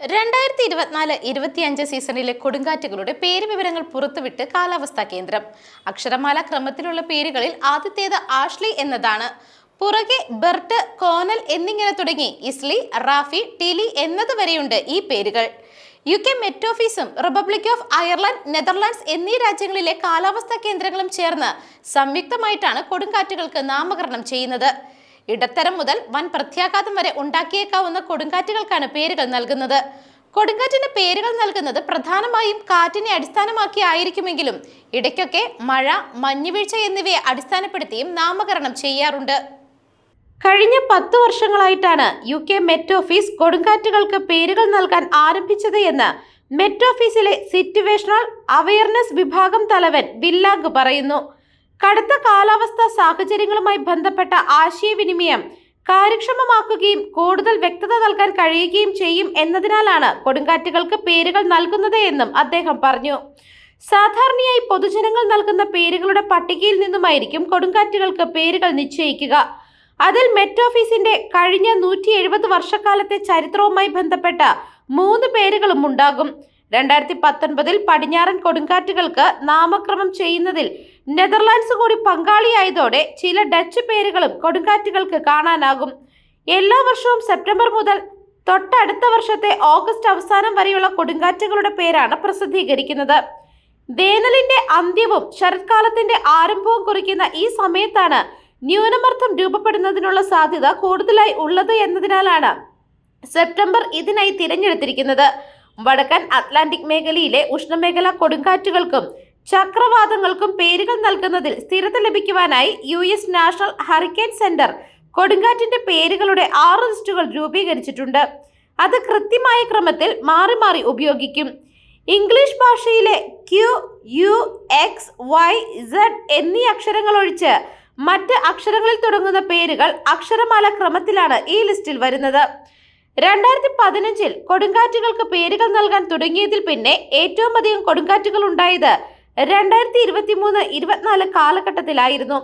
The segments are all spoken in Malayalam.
രണ്ടായിരത്തി ഇരുപത്തിനാല് ഇരുപത്തിയഞ്ച് സീസണിലെ കൊടുങ്കാറ്റുകളുടെ പേര് വിവരങ്ങൾ പുറത്തുവിട്ട് കാലാവസ്ഥാ കേന്ദ്രം. അക്ഷരമാല ക്രമത്തിലുള്ള പേരുകളിൽ ആദ്യത്തേത് ആഷ്ലി എന്നതാണ്. പുറകെ ബെർട്ട് കോനൽ എന്നിങ്ങനെ തുടങ്ങി ഇസ്ലി റാഫി ടിലി എന്നത് വരെയുണ്ട് ഈ പേരുകൾ. യു കെ മെറ്റോഫീസും റിപ്പബ്ലിക് ഓഫ് അയർലൻഡ് നെതർലാൻഡ്സ് എന്നീ രാജ്യങ്ങളിലെ കാലാവസ്ഥാ കേന്ദ്രങ്ങളും ചേർന്ന് സംയുക്തമായിട്ടാണ് കൊടുങ്കാറ്റുകൾക്ക് നാമകരണം ചെയ്യുന്നത്. ഇടത്തരം മുതൽ വൻ പ്രത്യാഘാതം വരെ ഉണ്ടാക്കിയേക്കാവുന്ന കൊടുങ്കാറ്റുകൾക്കാണ് പേരുകൾ നൽകുന്നത്. കൊടുങ്കാറ്റിന് പേരുകൾ നൽകുന്നത് പ്രധാനമായും കാറ്റിനെ അടിസ്ഥാനമാക്കി ആയിരിക്കുമെങ്കിലും ഇടയ്ക്കൊക്കെ മഴ മഞ്ഞുവീഴ്ച എന്നിവയെ അടിസ്ഥാനപ്പെടുത്തിയും നാമകരണം ചെയ്യാറുണ്ട്. കഴിഞ്ഞ പത്ത് വർഷങ്ങളായിട്ടാണ് യു കെ മെറ്റ് ഓഫീസ് കൊടുങ്കാറ്റുകൾക്ക് പേരുകൾ നൽകാൻ ആരംഭിച്ചത് എന്ന് മെറ്റ് ഓഫീസിലെ സിറ്റുവേഷണൽ അവയർനെസ് വിഭാഗം തലവൻ വില്ലാഗ് പറയുന്നു. കടുത്ത കാലാവസ്ഥ സാഹചര്യങ്ങളുമായി ബന്ധപ്പെട്ട ആശയവിനിമയം കാര്യക്ഷമമാക്കുകയും കൂടുതൽ വ്യക്തത നൽകാൻ കഴിയുകയും ചെയ്യും എന്നതിനാലാണ് കൊടുങ്കാറ്റുകൾക്ക് പേരുകൾ നൽകുന്നത് എന്നും അദ്ദേഹം പറഞ്ഞു. സാധാരണയായി പൊതുജനങ്ങൾ നൽകുന്ന പേരുകളുടെ പട്ടികയിൽ നിന്നുമായിരിക്കും കൊടുങ്കാറ്റുകൾക്ക് പേരുകൾ നിശ്ചയിക്കുക. അതിൽ മെറ്റ് ഓഫീസിന്റെ കഴിഞ്ഞ നൂറ്റി എഴുപത് വർഷക്കാലത്തെ ചരിത്രവുമായി ബന്ധപ്പെട്ട മൂന്ന് പേരുകളും ഉണ്ടാകും. രണ്ടായിരത്തി പത്തൊൻപതിൽ പടിഞ്ഞാറൻ കൊടുങ്കാറ്റുകൾക്ക് നാമക്രമം ചെയ്യുന്നതിൽ നെതർലാൻഡ്സ് കൂടി പങ്കാളിയായതോടെ ചില ഡച്ച് പേരുകളും കൊടുങ്കാറ്റുകൾക്ക് കാണാനാകും. എല്ലാ വർഷവും സെപ്റ്റംബർ മുതൽ തൊട്ടടുത്ത വർഷത്തെ ഓഗസ്റ്റ് അവസാനം വരെയുള്ള കൊടുങ്കാറ്റുകളുടെ പേരാണ് പ്രസിദ്ധീകരിക്കുന്നത്. വേനലിന്റെ അന്ത്യവും ശരത്കാലത്തിന്റെ ആരംഭവും കുറിക്കുന്ന ഈ സമയത്താണ് ന്യൂനമർദ്ദം രൂപപ്പെടുന്നതിനുള്ള സാധ്യത കൂടുതലായി ഉള്ളത് എന്നതിനാലാണ് സെപ്റ്റംബർ ഇതിനായി തിരഞ്ഞെടുത്തിരിക്കുന്നത്. വടക്കൻ അറ്റ്ലാന്റിക് മേഖലയിലെ ഉഷ്ണമേഖലാ കൊടുങ്കാറ്റുകൾക്കും ചക്രവാതങ്ങൾക്കും പേരുകൾ നൽകുന്നതിൽ സ്ഥിരത ലഭിക്കുവാനായി U S National Hurricane Center കൊടുങ്കാറ്റിന്റെ പേരുകളുടെ ആറ് ലിസ്റ്റുകൾ രൂപീകരിച്ചിട്ടുണ്ട്. അത് കൃത്യമായ ക്രമത്തിൽ മാറി മാറി ഉപയോഗിക്കും. ഇംഗ്ലീഷ് ഭാഷയിലെ Q U X Y Z എന്നീ അക്ഷരങ്ങൾ ഒഴിച്ച് മറ്റ് അക്ഷരങ്ങളിൽ തുടങ്ങുന്ന പേരുകൾ അക്ഷരമാല ക്രമത്തിലാണ് ഈ ലിസ്റ്റിൽ വരുന്നത്. രണ്ടായിരത്തി പതിനഞ്ചിൽ കൊടുങ്കാറ്റുകൾക്ക് പേരുകൾ നൽകാൻ തുടങ്ങിയതിൽ പിന്നെ ഏറ്റവും അധികം കൊടുങ്കാറ്റുകൾ ഉണ്ടായത് രണ്ടായിരത്തി ഇരുപത്തി മൂന്ന് ഇരുപത്തിനാല് കാലഘട്ടത്തിലായിരുന്നു.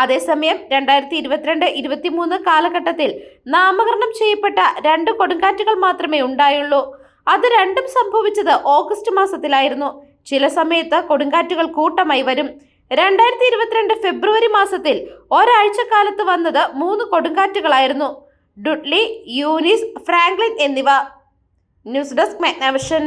അതേസമയം രണ്ടായിരത്തി ഇരുപത്തിരണ്ട് ഇരുപത്തിമൂന്ന് കാലഘട്ടത്തിൽ നാമകരണം ചെയ്യപ്പെട്ട രണ്ട് കൊടുങ്കാറ്റുകൾ മാത്രമേ ഉണ്ടായുള്ളൂ. അത് രണ്ടും സംഭവിച്ചത് ഓഗസ്റ്റ് മാസത്തിലായിരുന്നു. ചില സമയത്ത് കൊടുങ്കാറ്റുകൾ കൂട്ടമായി വരും. രണ്ടായിരത്തി ഇരുപത്തിരണ്ട് ഫെബ്രുവരി മാസത്തിൽ ഒരാഴ്ച ഒരാഴ്ചക്കാലത്ത് വന്നത് മൂന്ന് കൊടുങ്കാറ്റുകളായിരുന്നു. ഡുഡ്ലി യൂനിസ് ഫ്രാങ്ക്ലിൻ എന്നിവ. News desk Magnavision